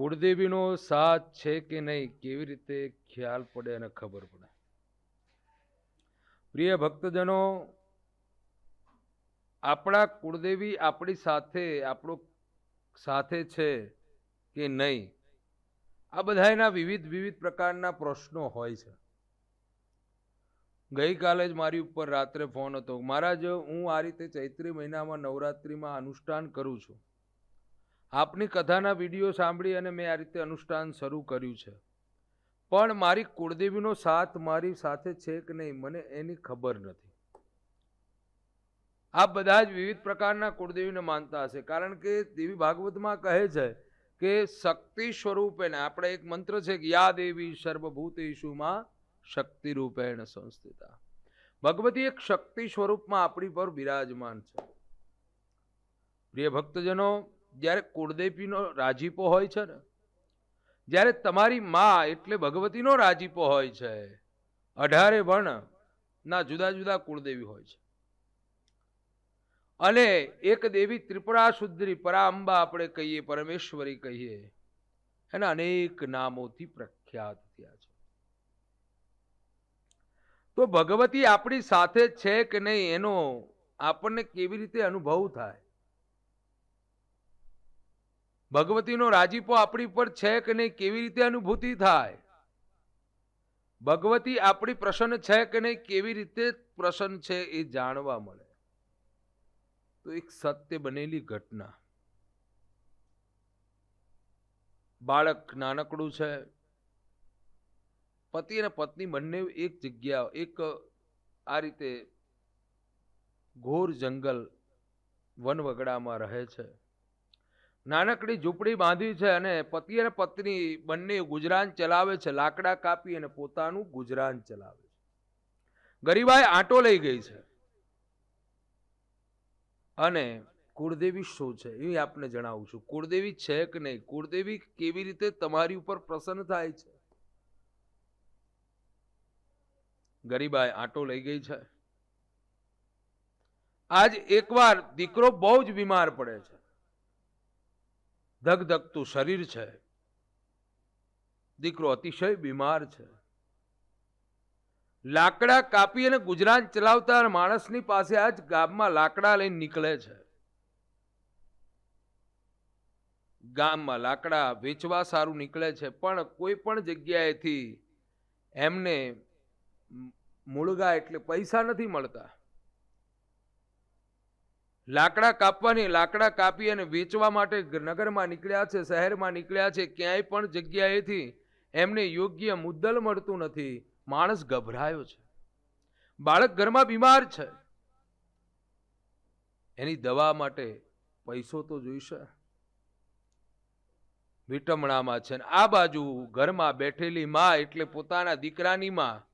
કુળદેવીનો સાથ છે કે નહીં, કેવી રીતે ખ્યાલ પડે અને ખબર પડે? પ્રિય ભક્તજનો, આપણા કુળદેવી આપણી સાથે, આપણો સાથે છે કે નહીં? આ બધાયના વિવિધ વિવિધ પ્રકારના પ્રશ્નો હોય છે. ગઈકાલે જ મારી ઉપર રાત્રે ફોન હતો. મહારાજ, હું આ રીતે ચૈત્રી મહિનામાં નવરાત્રિમાં અનુષ્ઠાન કરું છું. આપની કથાના વીડિયો સાંભળી અને મેં આ રીતે અનુષ્ઠાન શરૂ કર્યું છે. પણ મારી કુળદેવીનો સાથ મારી સાથે છે કે નહીં, મને એની ખબર નથી. આ બધા જ વિવિધ પ્રકારના કુળદેવીને માનતા હશે, કારણ કે દેવી ભાગવતમાં કહે છે કે શક્તિ સ્વરૂપેણ, આપણે એક મંત્ર છે કે, યા દેવી સર્વભૂતેશુમાં શક્તિ રૂપેણ સંસ્થિતા. ભગવતી એક શક્તિ સ્વરૂપમાં આપણી પર બિરાજમાન છે. પ્રિય ભક્તજનો જ્યારે કુળદેવીનો રાજીપો હોય છે ને, જ્યારે તમારી મા એટલે ભગવતીનો રાજીપો હોય છે, અઢારે વર્ણ ના જુદા જુદા કુળદેવી હોય છે. અને એક દેવી ત્રિપુરા શુદ્રી પરાંબા આપણે કહીએ, પરમેશ્વરી કહીએ, એના અનેક નામોથી પ્રખ્યાત થયા છે. તો ભગવતી આપણી સાથે છે કે નહીં એનો આપણને કેવી રીતે અનુભવ થાય? ભગવતીનો રાજીપો આપણી પર છે કે નહીં કેવી રીતે અનુભૂતિ થાય? ભગવતી આપણી પ્રસન્ન છે કે નહીં, કેવી રીતે પ્રસન્ન છે એ જાણવા મળે. તો એક સત્ય બનેલી ઘટના. બાળક નાનકડું છે. પતિ અને પત્ની બંને એક જગ્યા, એક આ રીતે ઘોર જંગલ વનવગડામાં રહે છે. નાનકડી ઝૂંપડી બાંધી છે અને પતિ અને પત્ની બંને ગુજરાન ચલાવે છે. લાકડા કાપી અને પોતાનું ગુજરાન ચલાવે છે. ગરીબાઈ આંટો લઈ ગઈ છે. અને કુળદેવી શું છે? એ આપને જણાવું છું. કુળદેવી છે કે નહીં? કુળદેવી કેવી રીતે તમારી ઉપર પ્રસન્ન થાય છે? ગરીબાઈ આંટો લઈ ગઈ છે. આજ એકવાર દીકરો બહુ જ બીમાર પડે છે. ધગધગતું શરીર છે. દીકરો અતિશય બીમાર છે. લાકડા કાપી અને ગુજરાન ચલાવતા માણસની પાસે આજ ગામમાં લાકડા લઈને નીકળે છે. ગામમાં લાકડા વેચવા સારું નીકળે છે, પણ કોઈ પણ જગ્યાએથી એમને મૂળગા એટલે પૈસા નથી મળતા. લાકડા કાપવાની, લાકડા કાપી અને વેચવા માટે નગરમાં નીકળ્યા છે, શહેરમાં નીકળ્યા છે, ક્યાંય પણ જગ્યાએથી એમને યોગ્ય મુદ્દલ મળતું નથી. માણસ ગભરાયો છે. બાળક ઘરમાં બીમાર છે. એની દવા માટે પૈસો તો જોઈશે. વિટમણામાં છે આ બાજુ ઘરમાં બેઠેલી માં એટલે પોતાના દીકરાની માં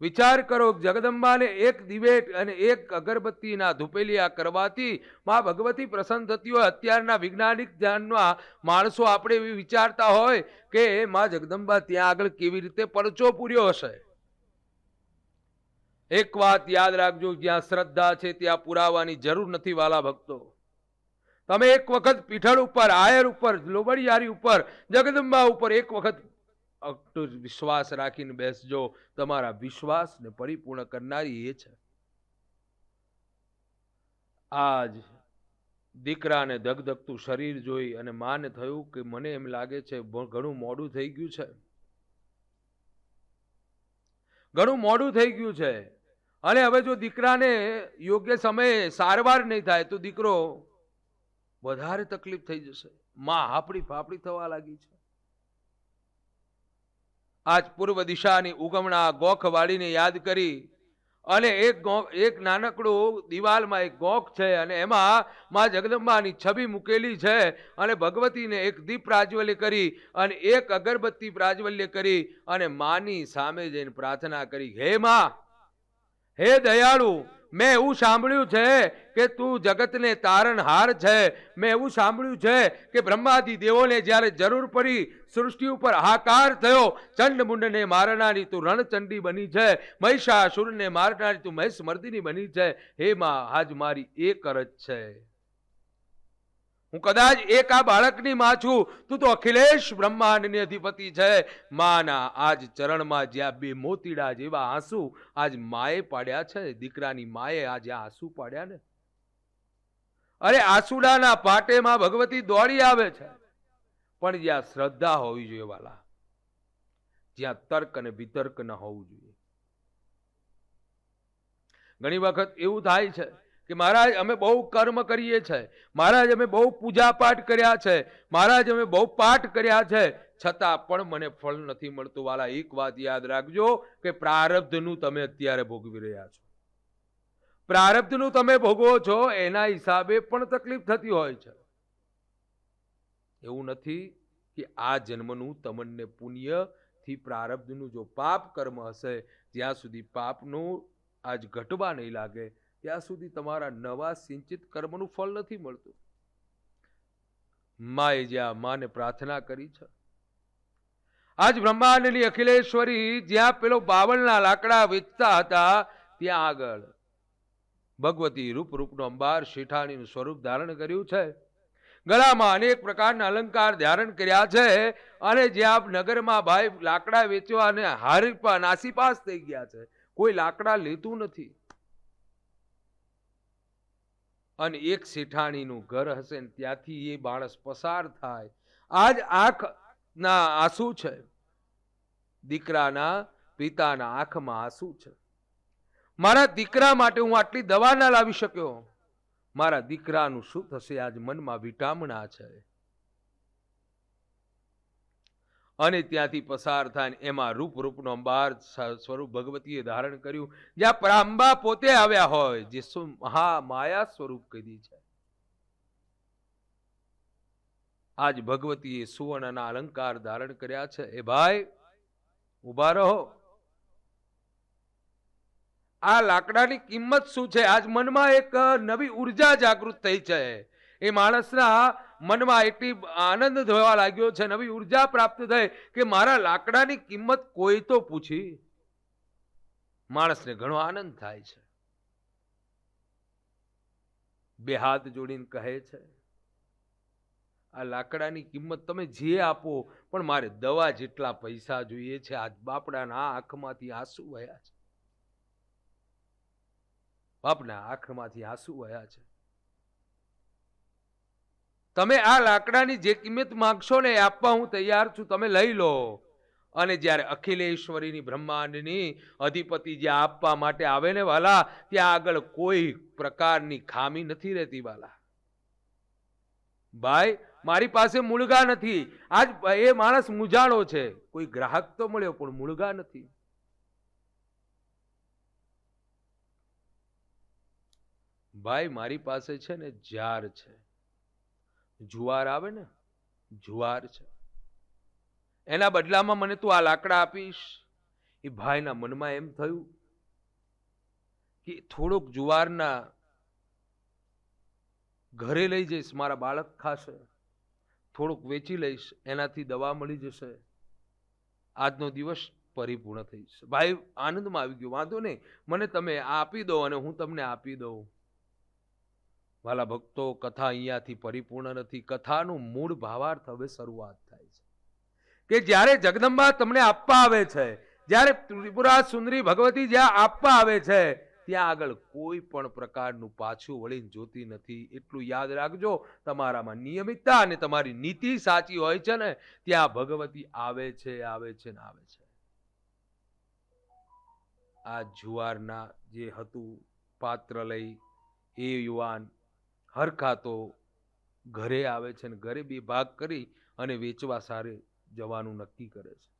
વિચાર કરો, જગદંબાને એક દિવેટ અને એક અગરબત્તીના ધૂપેલિયા કરવાથી મા ભગવતી પ્રસન્ન થતી હોય. અત્યારના વૈજ્ઞાનિક ધ્યાનમાં માણસો આપણે એવી વિચારતા હોય કે, મા જગદંબા, ત્યાં આગળ કેવી રીતે પરચો પૂર્યો હશે? એક વાત યાદ રાખજો, જ્યાં શ્રદ્ધા છે ત્યાં પુરાવાની જરૂર નથી વાલા ભક્તો. તમે એક વખત પીઠળ ઉપર, આયર ઉપર, લોબડિયારી ઉપર, જગદંબા ઉપર એક વખત અટૂટ વિશ્વાસ રાખીને બેસજો. તમારા વિશ્વાસને પરિપૂર્ણ કરનારી એ છે. આજ દીકરાને ધગધગતું શરીર જોઈ અને માને થયું કે મને એમ લાગે છે ઘણું મોડું થઈ ગયું છે. ઘણું મોડું થઈ ગયું છે. અને હવે જો દીકરાને યોગ્ય સમયે સારવાર નહીં થાય તો દીકરો વધારે તકલીફ થઈ જશે. માં હાપડી ફાપડી થવા લાગી છે. આજ પૂર્વ દિશાની ઉગમણા ગોખ વાળીને યાદ કરી. અને એક ગો, એક નાનકડું દિવાલમાં એક ગોખ છે અને એમાં માં જગદંબાની છબી મૂકેલી છે અને ભગવતીને એક દીપ પ્રાજ્વલ્ય કરી અને એક અગરબત્તી પ્રાજ્વલ્ય કરી અને માની સામે જઈને પ્રાર્થના કરી. હે માં, હે દયાળુ મેં એવું સાંભળ્યું છે કે તું જગતને તારણહાર છે. મેં એવું સાંભળ્યું છે કે બ્રહ્માદિ દેવોને જ્યારે જરૂર પડી સૃષ્ટિ ઉપર હાકાર થયો ચંડમુંડને મારનારી તું રણચંડી બની છે, મહિષાસુરને મારનારી તું મહેશ મર્દિની બની છે. હે માં આજ મારી એક અરજ છે. હું કદાચ એક આ બાળકની માં છું. તું તો અખિલેશ બ્રહ્માંડની અધિપતિ છે. માના આજ ચરણમાં જ્યાં બે મોતીડા જેવા આંસુ આજ માએ પાડ્યા છે. દીકરાની માએ આજે આંસુ પાડ્યા ને. અરે આસુડાના પાટેમાં ભગવતી દોડી આવે છે. પણ જ્યાં શ્રદ્ધા હોવી જોઈએ વાલા, જ્યાં તર્ક અને વિતર્ક ન હોવું જોઈએ. ઘણી વખત એવું થાય છે કે મહારાજ, અમે બહુ કર્મ કરીએ છીએ મહારાજ, અમે બહુ પૂજા પાઠ કર્યા છે. મહારાજ, અમે બહુ પાઠ કર્યા છે. છતાં પણ મને ફળ નથી મળતું. વાલા, એક વાત યાદ રાખજો કે પ્રારબ્ધનું તમે અત્યારે ભોગવી રહ્યા છો. પ્રારબ્ધનું તમે ભોગવો છો, એના હિસાબે પણ તકલીફ થતી હોય છે. એવું નથી કે આ જન્મનું તમને પુણ્યથી પ્રારબ્ધનું જો પાપ કર્મ હશે જ્યાં સુધી પાપનું આજ ઘટવા નહીં લાગે. ત્યાં સુધી તમારા નવા સિંચિત કર્મનું ફળ નથી મળતું. માએ જ્યાં માને પ્રાર્થના કરી છે. આજ બ્રહ્માંડની અખિલેશ્વરી જ્યાં પેલો બાવળના લાકડા વેચતા હતા, ત્યાં આગળ ભગવતી રૂપ રૂપનો અંબાર શેઠાણીનું સ્વરૂપ ધારણ કર્યું છે. ગળામાં અનેક પ્રકારના અલંકાર ધારણ કર્યા છે અને જ્યાં નગરમાં ભાઈ લાકડા વેચવા અને હારી નાસીપાસ થઈ ગયા છે, કોઈ લાકડા લેતું નથી. અને એક શેઠાણીનું ઘર હશે ને ત્યાંથી એ માણસ પસાર થાય. આજ આંખના આંસુ છે. દીકરાના પિતાના આંખમાં આંસુ છે. મારા દીકરા માટે હું આટલી દવા ના લાવી શક્યો? મારા દીકરાનું શું થશે? આજ મનમાં વિટામણા છે. અને ત્યાંથી પસાર થાય એમાં રૂપ રૂપનો અંબાર સ્વરૂપ ભગવતીએ ધારણ કર્યું. જ્યાં પ્રાંબા પોતે આવ્યા હોય, જે મહા માયા સ્વરૂપ કીધી છે. આજ ભગવતીએ સુવર્ણના અલંકાર ધારણ કર્યા છે. એ ભાઈ ઊભા રહો. આ લાકડાની કિંમત શું છે? આજ મનમાં એક નવી ઊર્જા જાગૃત થઈ છે. એ માણસના મનમાં એટલી આનંદ થવા લાગ્યો છે, નવી ઊર્જા પ્રાપ્ત થઈ કે મારા લાકડાની કિંમત કોઈ તો પૂછી. માણસને ઘણો આનંદ થાય છે. બે હાથ જોડીને કહે છે, આ લાકડાની કિંમત તમે જે આપો, પણ મારે દવા જેટલા પૈસા જોઈએ છે, આજ બાપડાના આંખમાંથી આંસુ વયા છે. બાપના આંખમાંથી આંસુ વયા છે. તમે આ લાકડાની જે કિંમત માંગશો ને એ આપવા હું તૈયાર છું, તમે લઈ લો. અને જ્યારે અખિલેશ્વરીની બ્રહ્માંડની અધિપતિ જે આપવા માટે આવે ને વાલા, ત્યાં આગળ કોઈ પ્રકારની ખામી નથી રહેતી વાલા. ભાઈ, મારી પાસે મૂળગા નથી. આજ એ માણસ મૂંઝાણો છે. કોઈ ગ્રાહક તો મળ્યો, પણ મૂળગા નથી. ભાઈ, મારી પાસે છે ને જાર છે. જુવાર આવે ને, જુવાર છે. એના બદલામાં મને તું આ લાકડા આપીશ. એ ભાઈના મનમાં એમ થયું કે થોડોક જુવારના ઘરે લઈ જઈશ, મારા બાળક ખાશે. થોડુંક વેચી લઈશ, એનાથી દવા મળી જશે. આજનો દિવસ પરિપૂર્ણ થઈ જશે. ભાઈ, આનંદમાં આવી ગયો. વાંધો નહીં. મને તમે આપી દો અને હું તમને આપી દઉં. વાલા ભક્તો કથા અહીંયાથી પરિપૂર્ણ નથી. કથાનું મૂળ ભાવાર્થ હવે શરૂઆત થાય છે. કે જ્યારે જગદંબા તમને આપવા આવે છે, જ્યારે ત્રિપુરા સુંદરી ભગવતી જ્યાં આપવા આવે છે, ત્યાં આગળ કોઈ પણ પ્રકારનું પાછું વળીને જોતી નથી. એટલું યાદ રાખજો, તમારામાં નિયમિતતા અને તમારી નીતિ સાચી હોય છે ને, ત્યાં ભગવતી આવે છે આવે છે ને આવે છે. આ જુવારના જે હતું પાત્ર લઈ, એ યુવાન હરખાતો ઘરે આવે છે ને ઘરે બી ભાગ કરી અને વેચવા સારે જવાનું નક્કી કરે છે.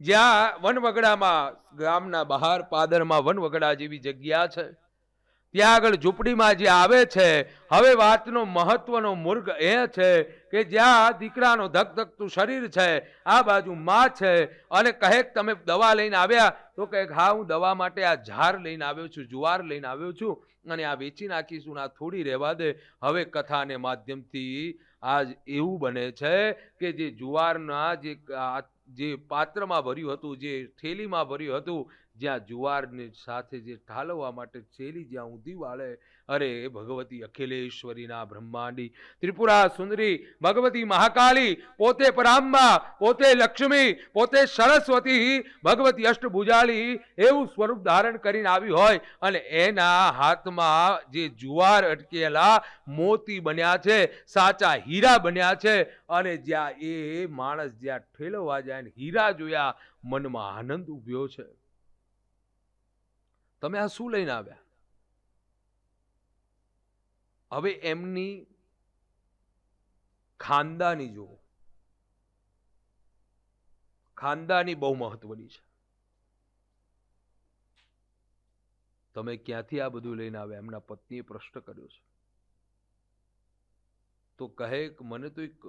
જ્યાં વનવગડામાં ગામના બહાર પાદરમાં વનવગડા જેવી જગ્યા છે ત્યાં આગળ ઝૂંપડીમાં જે આવે છે, હવે વાતનો મહત્વનો મુર્ગ એ છે કે જ્યાં દીકરાનો ધકધકતું શરીર છે, આ બાજુ માં છે અને કહે તમે દવા લઈને આવ્યા તો કહે હા, હું દવા માટે આ ઝાર લઈને આવ્યો છું, જુવાર લઈને આવ્યો છું અને આ વેચી નાખીશું આ થોડી રહેવા દે. હવે કથાને માધ્યમથી આજ એવું બને છે કે જે જુવારના જે જે પાત્રમાં ભર્યું હતું, જે થેલીમાં ભર્યું હતું જ્યાં જુવારની સાથે જે ઠાલવવા માટે ચેલી જ્યાં ઊંધી વાળે, અરે ભગવતી અખિલેશ્વરીના બ્રહ્માંડી. ત્રિપુરા સુંદરી, ભગવતી મહાકાળી, પોતે પરામ્બા, પોતે લક્ષ્મી, પોતે સરસ્વતી, ભગવતી અષ્ટભુજાળી એવું સ્વરૂપ ધારણ કરીને આવી હોય. અને એના હાથમાં જે જુવાર અટકેલા મોતી બન્યા છે, સાચા હીરા બન્યા છે. અને જ્યાં એ માણસ જ્યાં ઠેલવા જાય હીરા જોયા, મનમાં આનંદ ઉભ્યો છે. તમે આ શું લઈને આવ્યા? હવે એમની ખાનદાની જુઓ. ખાનદાની બહુ મહત્વની છે. તમે ક્યાંથી આ બધું લઈને આવ્યા? એમના પત્નીએ પ્રશ્ન કર્યો છે. તો કહે મને તો એક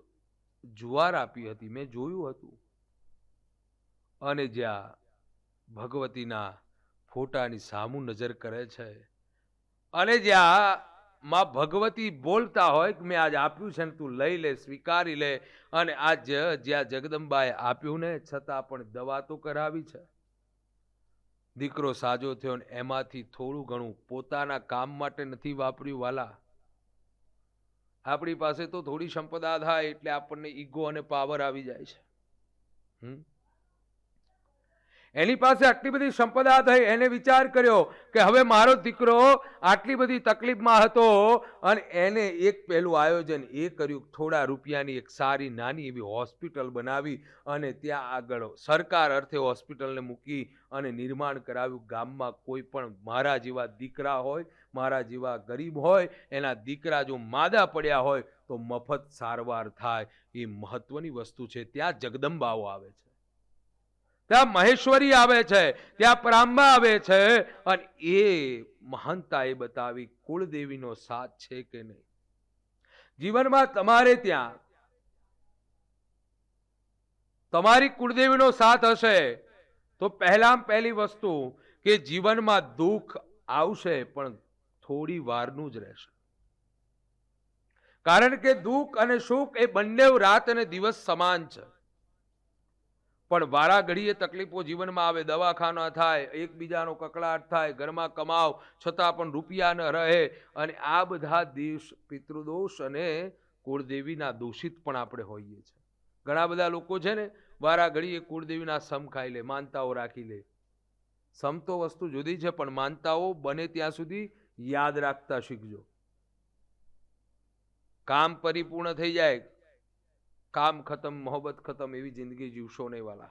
જુવાર આપી હતી. મેં જોયું હતું. અને જ્યાં ભગવતીના ફોટાની સામું નજર કરે છે. અને જ્યાં માં ભગવતી બોલતા હોય કે મેં આજ આપ્યું છે ને તું લઈ લે, સ્વીકારી લે, અને આજ જ્યાં જગદંબાએ આપ્યું ને છતાં પણ દવા તો કરાવી છે. દીકરો સાજો થયો ને એમાંથી થોડું ઘણું પોતાના કામ માટે નથી વાપર્યું વાલા. આપણી પાસે તો થોડી સંપદા થાય એટલે આપણને ઈગો અને પાવર આવી જાય છે. હમ? એની પાસે આટલી બધી સંપદા થઈ, એને વિચાર કર્યો કે હવે મારો દીકરો આટલી બધી તકલીફમાં હતો અને એને એક પહેલું આયોજન એ કર્યું થોડા રૂપિયાની એક સારી નાની એવી હોસ્પિટલ બનાવી અને ત્યાં આગળ સરકાર અર્થે હોસ્પિટલને મૂકી અને નિર્માણ કરાવ્યું. ગામમાં કોઈ પણ મારા જેવા દીકરા હોય, મારા જેવા ગરીબ હોય, એના દીકરા જો માદા પડ્યા હોય તો મફત સારવાર થાય. એ મહત્ત્વની વસ્તુ છે. ત્યાં જગદંબાઓ આવે છે. ત્યાં મહેશ્વરી આવે છે, ત્યાં પ્રાંબા આવે છે અને એ મહાનતા એ બતાવી કુળદેવીનો સાથ છે કે નહીં. જીવનમાં તમારે ત્યાં તમારી કુળદેવીનો સાથ હશે તો પહેલામાં પહેલી વસ્તુ કે જીવનમાં દુઃખ આવશે પણ થોડી વારનું જ રહેશે. કારણ કે દુઃખ અને સુખ એ બંને રાત અને દિવસ સમાન છે. પણ વારા ઘડીએ તકલીફો જીવનમાં આવે, દવાખાના થાય, એકબીજાનો કકળાટ થાય, ઘરમાં કમાવ, છતાં પણ રૂપિયા ન રહે અને આ બધા દેશ પિતૃદોષ અને કુળદેવીના દોષિત પણ આપણે હોઈએ છીએ. ઘણા બધા લોકો છે ને વારા ઘડીએ કુળદેવીના સમ ખાઈ લે, માનતાઓ રાખી લે. સમ તો વસ્તુ જુદી છે, પણ માનતાઓ બને ત્યાં સુધી યાદ રાખતા શીખજો. કામ પરિપૂર્ણ થઈ જાય કામ ખતમ, મોહબ્બત ખતમ એવી જિંદગી જીવશો નહીં વાલા.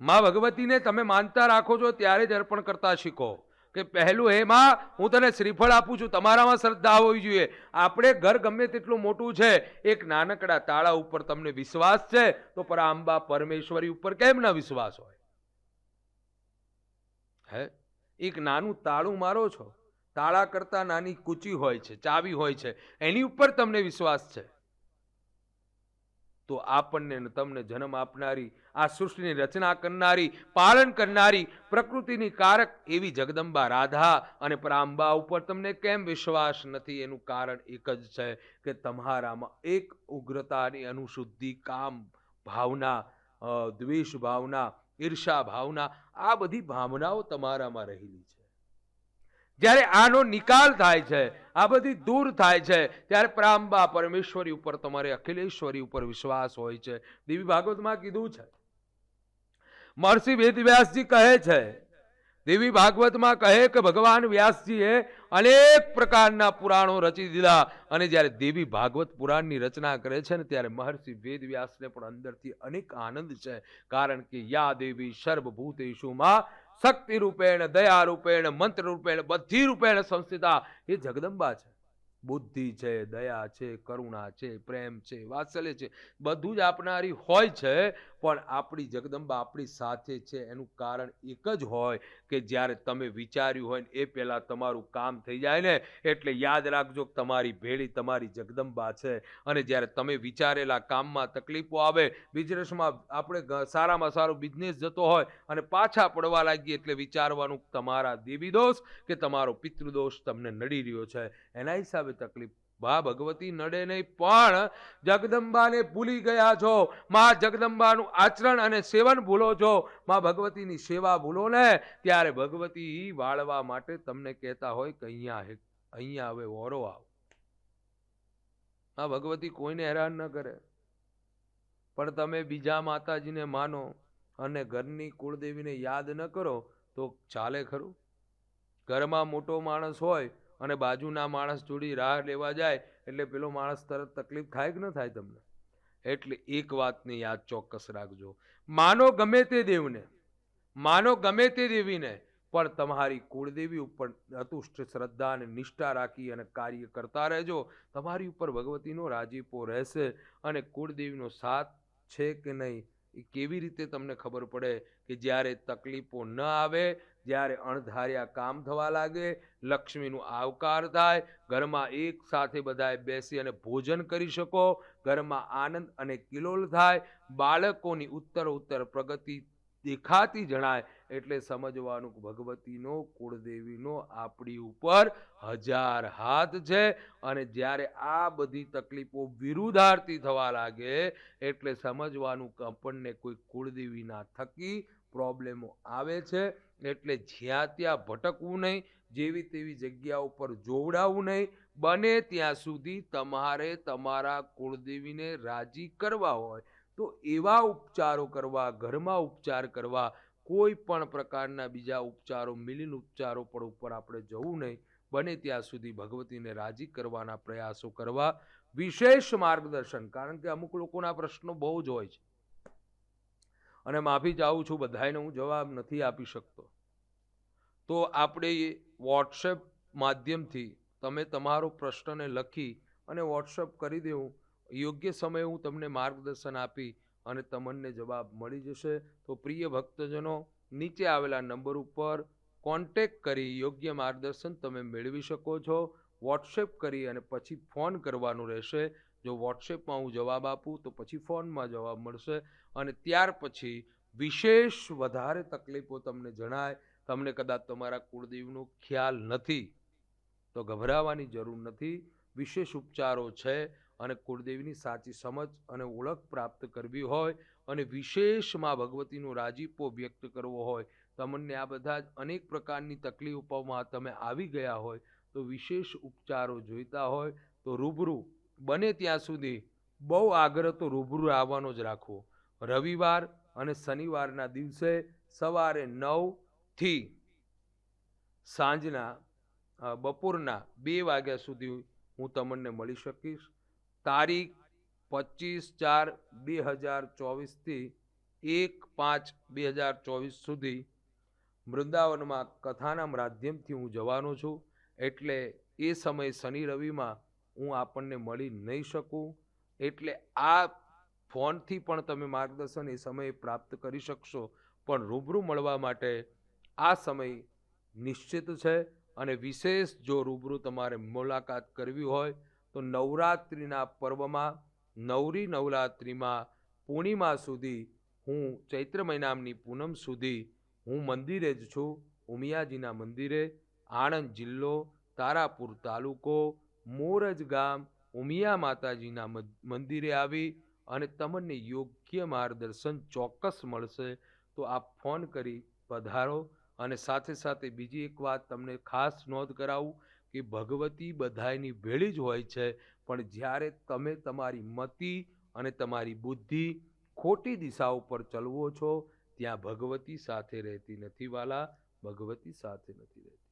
માં ભગવતીને તમે માનતા રાખો છો, ત્યારે જ અર્પણ કરતા શીખો કે પહેલું હે માં, હું તને શ્રીફળ આપું છું, તમારામાં શ્રદ્ધા હોવી જોઈએ. આપણે ઘર ગમે તેટલું મોટું છે, એક નાનકડા તાળા ઉપર તમને વિશ્વાસ છે, તો પર આંબા પરમેશ્વરી ઉપર કેમ ના વિશ્વાસ હોય? હે? એક નાનું તાળું મારો છો. તાળા કરતા નાની કૂચી હોય છે, ચાવી હોય છે, એની ઉપર તમને વિશ્વાસ છે. તો આપણને તમને જન્મ આપનારી, આ સૃષ્ટિની રચના કરનારી, પાલન કરનારી, પ્રકૃતિની કારક એવી જગદંબા રાધા અને પ્રાંબા ઉપર તમને કેમ વિશ્વાસ નથી? એનું કારણ એક જ છે કે તમારામાં એક ઉગ્રતાની અનુશુદ્ધિ કામ ભાવના દ્વેષ ભાવના, ઈર્ષા ભાવના, આ બધી ભાવનાઓ તમારામાં રહેલી છે. જ્યારે આનો નિકાલ થાય છે, આ બધી દૂર થાય છે, ત્યારે પ્રાંબા પરમેશ્વરી ઉપર તમારે અખિલેશ્વરી ઉપર વિશ્વાસ હોય છે. દેવી ભાગવતમાં કીધું છે. મહર્ષિ વેદવ્યાસજી કહે છે, દેવી ભાગવતમાં કહે કે ભગવાન વ્યાસજીએ અનેક પ્રકારના પુરાણો રચી દીધા અને જ્યારે દેવી ભાગવત પુરાણની રચના કરે છે ને ત્યારે મહર્ષિ વેદવ્યાસને પણ અંદરથી અનેક આનંદ છે. કારણ કે યા દેવી સર્વભૂતેષુમાં શક્તિ રૂપેણ દયા રૂપેણ મંત્ર રૂપેણ બધી રૂપેણ સંસ્થિતા. એ જગદંબા છે. બુદ્ધિ છે, દયા છે, કરુણા છે, પ્રેમ છે, વાત્સલ્ય છે. બધું જ આપનારી હોય છે પણ આપણી જગદંબા આપણી સાથે છે. એનું કારણ એક જ હોય કે જ્યારે તમે વિચાર્યું હોય ને એ પહેલાં તમારું કામ થઈ જાય ને એટલે યાદ રાખજો કે તમારી ભેળી તમારી જગદંબા છે. અને જ્યારે તમે વિચારેલા કામમાં તકલીફો આવે બિઝનેસમાં આપણે સારામાં સારો બિઝનેસ જતો હોય અને પાછા પડવા લાગીએ એટલે વિચારવાનું તમારા દેવી દોષ કે તમારો પિતૃદોષ તમને નડી રહ્યો છે. એના હિસાબે તકલીફ બા ભગવતી નડે નહીં, પણ જગદંબાને ભૂલી ગયા છો. માં જગદંબાનું આચરણ અને સેવન ભૂલો છો. માં ભગવતીની સેવા ભૂલો ને, ત્યારે ભગવતી વાળવા માટે તમને કહેતા હોય કે અહીંયા અહીંયા હવે ઓરો આવ. માં ભગવતી કોઈને હેરાન ન કરે. પણ તમે બીજા માતાજીને માનો અને ઘરની કુળદેવીને યાદ ન કરો તો ચાલે ખરું? ઘરમાં મોટો માણસ હોય અને બાજુના માણસ જોડી રાહ લેવા જાય એટલે પેલો માણસ તરત તકલીફ થાય કે ન થાય તમને? એટલે એક વાતની યાદ ચોક્કસ રાખજો. માનો ગમે તે દેવને, માનો ગમે તે દેવીને, પણ તમારી કુળદેવી ઉપર અતુષ્ટ શ્રદ્ધા અને નિષ્ઠા રાખી અને કાર્ય કરતા રહેજો. તમારી ઉપર ભગવતીનો રાજીપો રહેશે અને કુળદેવીનો સાથ છે કે નહીં એ કેવી રીતે તમને ખબર પડે? કે જ્યારે તકલીફો ન આવે, જ્યારે અણધાર્યા કામ થવા લાગે, લક્ષ્મીનું આવકાર થાય, ઘરમાં એક સાથે બધાએ બેસી અને ભોજન કરી શકો, ઘરમાં આનંદ અને કિલોલ થાય, બાળકોની ઉત્તર ઉત્તર પ્રગતિ દેખાતી જણાય એટલે સમજવાનું ભગવતીનો, કુળદેવીનો આપણી ઉપર હજાર હાથ છે અને જ્યારે આ બધી તકલીફો વિરુદ્ધાર્થી થવા લાગે એટલે સમજવાનું આપણને કોઈ કુળદેવીના થકી પ્રોબ્લેમો આવે છે, એટલે જ્યાં ત્યાં ભટકવું નહીં, જેવી તેવી જગ્યા ઉપર જોવડાવવું નહીં, બને ત્યાં સુધી તમારે તમારા કુળદેવીને રાજી કરવા હોય. તો એવા ઉપચારો કરવા, ઘરમાં ઉપચાર કરવા, કોઈ પણ પ્રકારના બીજા ઉપચારો, મિલિન ઉપચારો પણ ઉપર આપણે જવું નહીં, બને ત્યાં સુધી ભગવતીને રાજી કરવાના પ્રયાસો કરવા વિશેષ માર્ગદર્શન. કારણ કે અમુક લોકોના પ્રશ્નો બહુ જ હોય છે. અને માફી ચાહું છું બધાને હું જવાબ નથી આપી શકતો. તો આપણે વોટ્સએપ માધ્યમથી તમે તમારો પ્રશ્નને લખી અને વોટ્સએપ કરી દેવું. યોગ્ય સમયે હું તમને માર્ગદર્શન આપી અને તમને જવાબ મળી જશે. તો પ્રિય ભક્તજનો, નીચે આવેલા નંબર ઉપર કોન્ટેક કરી યોગ્ય માર્ગદર્શન તમે મેળવી શકો છો. વોટ્સએપ કરી અને પછી ફોન કરવાનું રહેશે. જો વોટ્સએપમાં હું જવાબ આપું, તો પછી ફોનમાં જવાબ મળશે અને ત્યાર પછી વિશેષ વધારે તકલીફો તમને જણાય. તમને કદાચ તમારા કુળદેવનો ખ્યાલ નથી, તો ગભરાવાની જરૂર નથી. વિશેષ ઉપચારો છે અને કુળદેવીની સાચી સમજ અને ઓળખ પ્રાપ્ત કરવી હોય અને વિશેષમાં ભગવતીનો રાજીપો વ્યક્ત કરવો હોય. તમને આ બધા જ અનેક પ્રકારની તકલીફોમાં તમે આવી ગયા હોય, તો વિશેષ ઉપચારો જોઈતા હોય, તો રૂબરૂ બને ત્યાં સુધી બહુ આગ્રહ તો રૂબરૂ આવવાનો જ રાખવો. રવિવાર અને શનિવારના દિવસે સવારે નવથી સાંજના બપોરના બે વાગ્યા સુધી હું તમને મળી શકીશ. તારીખ પચીસ ચાર બે હજાર ચોવીસથી એક પાંચ બે હજાર ચોવીસ સુધી વૃંદાવનમાં કથાના માધ્યમથી હું જવાનો છું. એટલે એ સમય શનિ રવિમાં હું આપણને મળી નહીં શકું, એટલે આ ફોનથી પણ તમે માર્ગદર્શન એ સમયે પ્રાપ્ત કરી શકશો. પણ રૂબરૂ મળવા માટે આ સમય નિશ્ચિત છે અને વિશેષ જો રૂબરૂ તમારે મુલાકાત કરવી હોય, તો નવરાત્રિના પર્વમાં, નવરી નવરાત્રિમાં પૂર્ણિમા સુધી, હું ચૈત્ર મહિનાની પૂનમ સુધી હું મંદિરે જ છું. ઉમિયાજીના મંદિરે, આણંદ જિલ્લો, તારાપુર તાલુકો મોરજ ગામ ઉમિયા માતાજીના મંદિરે આવી અને તમને યોગ્ય માર્ગદર્શન ચોક્કસ મળશે. તો આપ ફોન કરી પધારો અને સાથે સાથે બીજી એક વાત તમને ખાસ નોંધ કરાવું કે ભગવતી બધાયની ભેળી જ હોય છે, પણ જ્યારે તમે તમારી મતિ અને તમારી બુદ્ધિ ખોટી દિશા ઉપર ચલવો છો, ત્યાં ભગવતી સાથે રહેતી નથી વાલા, ભગવતી સાથે નથી રહેતી.